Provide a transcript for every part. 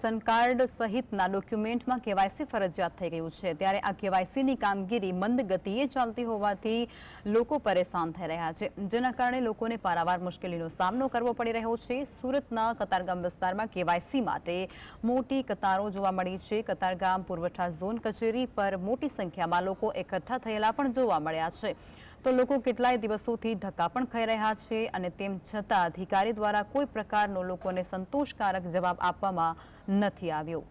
Ration card સહિતના ડોક્યુમેન્ટમાં KYC ફરજિયાત થઈ ગયું છે. ત્યારે આ કેવાયસીની કામગીરી મંદ ગતિએ ચાલતી હોવાથી લોકો પરેશાન થઈ રહ્યા છે. જેના કારણે લોકોને પારાવાર મુશ્કેલીનો સામનો કરવો પડી રહ્યો છે. સુરતના કતારગામ વિસ્તારમાં કેવાયસી માટે મોટી કતારો જોવા મળી છે. કતારગામ પુરવઠા ઝોન કચેરી પર મોટી સંખ્યામાં લોકો એકઠા થયેલા પણ જોવા મળ્યા છે. તો લોકો કેટલાય દિવસોથી ધક્કા પણ ખાઈ રહ્યા છે અને તેમ છતાં અધિકારી દ્વારા કોઈ પ્રકારનો લોકોને સંતોષકારક જવાબ આપવામાં નથી આવ્યો.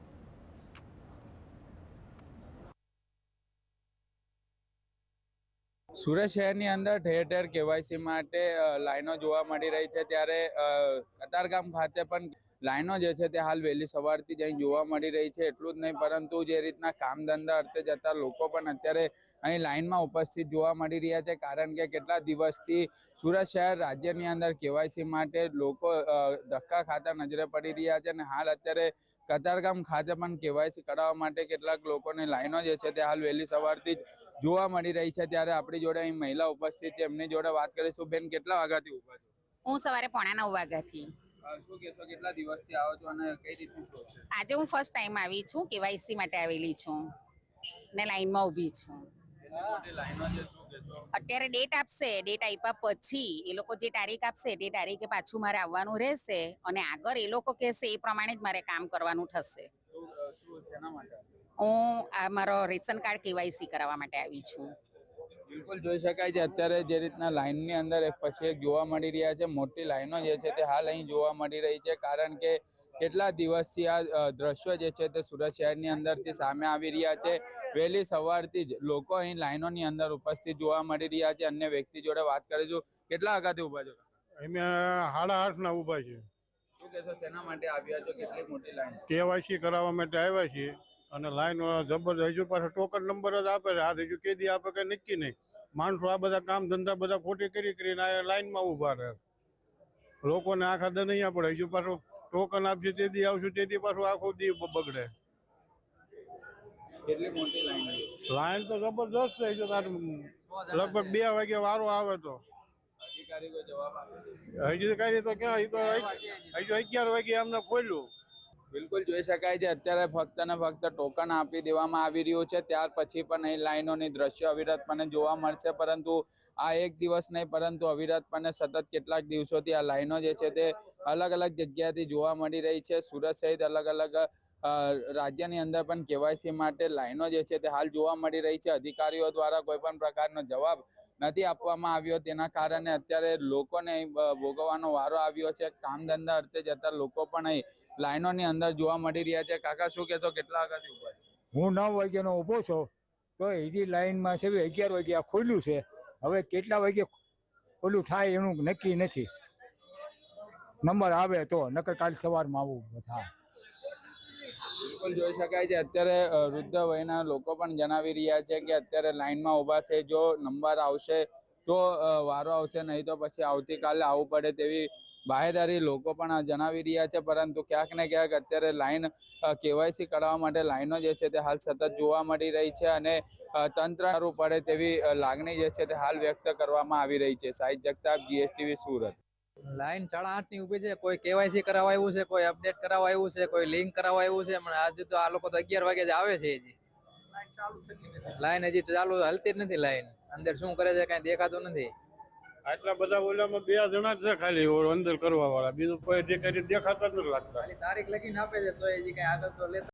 સુરત શહેરની અંદર ઠેર ઠેર કેવાયસી માટે લાઈનો જોવા મળી રહી છે. ત્યારે કતારગામ ખાતે પણ લાઈનો જે છે તે હાલ વહેલી સવારથી જ અહીં જોવા મળી રહી છે. એટલું જ નહીં, પરંતુ જે રીતના કામ ધંધા અર્થે જતા લોકો પણ અત્યારે અહીં લાઈનમાં ઉપસ્થિત જોવા મળી રહ્યા છે. કારણ કે કેટલા દિવસથી સુરત શહેર રાજ્યની અંદર કેવાયસી માટે લોકો ધક્કા ખાતા નજરે પડી રહ્યા છે અને હાલ અત્યારે કતારગામ ખાતે પણ કેવાયસી કરાવવા માટે કેટલાક લોકોની લાઈનો જે છે તે હાલ વહેલી સવારથી જ જોવા મળી રહી છે. ત્યારે આપણી જોડે અહીં મહિલા ઉપસ્થિત છે. એમની જોડે વાત કરીશું. બેન, કેટલા વાગ્યાથી ઊભા છો? હું સવારે પોણા નવ વાગ્યાથી. આજે હું ફર્સ્ટ ટાઈમ આવી છું કેવાયસી માટે આવેલી છું ને લાઈનમાં ઊભી છું. અત્યારે ડેટ આપશે ડેટ આપ્યા પછી એ લોકો જે તારીખ આપશે તે તારીખે પાછું મારે આવવાનું રહેશે અને આગળ એ લોકો કહેશે એ પ્રમાણે જ મારે કામ કરવાનું થશે. હું આ મારો રેશન કાર્ડ કેવાયસી કરાવવા માટે આવી છું. બિલકુલ જોઈ શકાય છે. અત્યારે જે રીતના લાઇનની અંદર એક પછી એક જોવા મળી રહ્યા છે. મોટી લાઈનો જે છે તે હાલ અહીં જોવા મળી રહી છે. કારણ કે કેટલા દિવસથી આ દ્રશ્યો જે છે તે સુરત શહેરની અંદરથી સામે આવી રહ્યા છે. વહેલી સવારથી જ લોકો અહીં લાઈનોની અંદર ઉપસ્થિત જોવા મળી રહ્યા છે. અન્ય વ્યક્તિ જોડે વાત કરીશું. કેટલા આગાથી ઊભા છો? અમે સાડા આઠ ના ઊભા છે શું કહેશો? શેના માટે આવ્યા છો? કેટલી મોટી લાઈન? કેવાયસી કરાવવા માટે આવ્યા છીએ. અને લાઈન જબરદસ્ત હજુ પાછો ટોકન નંબર જ આપે છે. આ હજુ કેદી આપે કે નક્કી નહીં. માણસો આ બધા કામ ધંધા બધા ખોટી કરી કરીને આ લાઈનમાં ઊભા રહે. લોકોને આખા દર નહીં પડે હજુ પાછું ટોકન આપશે તેથી આવશું તેથી પાછું આખો દી બગડે. લાઈન તો જબરદસ્ત છે હજુ તાર લગભગ બે વાગે વારો આવે તો. હજી કઈ તો ક્યાં હજી તો હજુ અગિયાર વાગે અમને ખોલ્યું. બિલકુલ જોઈ શકાય છે. અત્યારે ફક્ત ને ફક્ત ટોકન આપી દેવામાં આવી રહ્યું છે. ત્યાર પછી પણ અહીં લાઈનોની દ્રશ્ય અવિરતપણે જોવા મળશે. પરંતુ આ એક દિવસ નહીં, પરંતુ અવિરતપણે સતત કેટલાક દિવસોથી આ લાઈનો જે છે તે અલગ અલગ જગ્યાથી જોવા મળી રહી છે. સુરત સહિત અલગ અલગ રાજ્યની અંદર પણ કેવાયસી માટે લાઈનો જે છે તે હાલ જોવા મળી રહી છે. અધિકારીઓ દ્વારા કોઈ પણ પ્રકારનો જવાબ નથી આપવામાં આવ્યો. તેના કારણે અત્યારે લોકોને ભોગવવાનો વારો આવ્યો છે. કામ ધંધા અર્થે જતા લોકો પણ અહીં લાઈનોની અંદર જોવા મળી રહ્યા છે. કાકા, શું કહેશો? કેટલા વાગ્યાથી ઊભા હું નવ વાગ્યાનો ઊભો છો, તો હજી લાઈનમાં છે અગિયાર વાગ્યા ખોલ્યું છે. હવે કેટલા વાગે ઓલું થાય એનું નક્કી નથી. નંબર આવે તો, નકર કાલ સવારમાં આવું થાય. બિલકુલ જોઈ શકાય છે. અત્યારે વૃદ્ધ વયના લોકો પણ જણાવી રહ્યા છે કે અત્યારે લાઈનમાં ઊભા છે. જો નંબર આવશે તો વારો આવશે, નહીં તો પછી આવતીકાલે આવવું પડે તેવી બાહેદારી લોકો પણ જણાવી રહ્યા છે. પરંતુ ક્યાંક ને ક્યાંક અત્યારે લાઈન કેવાયસી કરાવવા માટે લાઈનો જે છે તે હાલ સતત જોવા મળી રહી છે અને તંત્ર પડે તેવી લાગણી જે છે તે હાલ વ્યક્ત કરવામાં આવી રહી છે. સાહિત્ય જગતાપ, જીએસટીવી સુરત. લાઈન સાડા આઠની ઊભી છે કોઈ કેવાયસી કરાવવા આવ્યું છે કોઈ અપડેટ કરાવવા આવ્યું છે કોઈ લિંક કરાવવા આવ્યું છે પણ આજે તો આ લોકો તો અગિયાર વાગે જ આવે છે હજી. લાઈન હજી ચાલુ હલતી જ નથી લાઈન. અંદર શું કરે છે કઈ દેખાતું નથી. આટલા બધા ઓલામાં બે જણા છે ખાલી અંદર કરવા વાળા બીજું કોઈ દેખાતી દેખાતા જ નથી લાગતા. ખાલી તારીખ લખીને આપે છે તો હજી કઈ આગળ તો લેતા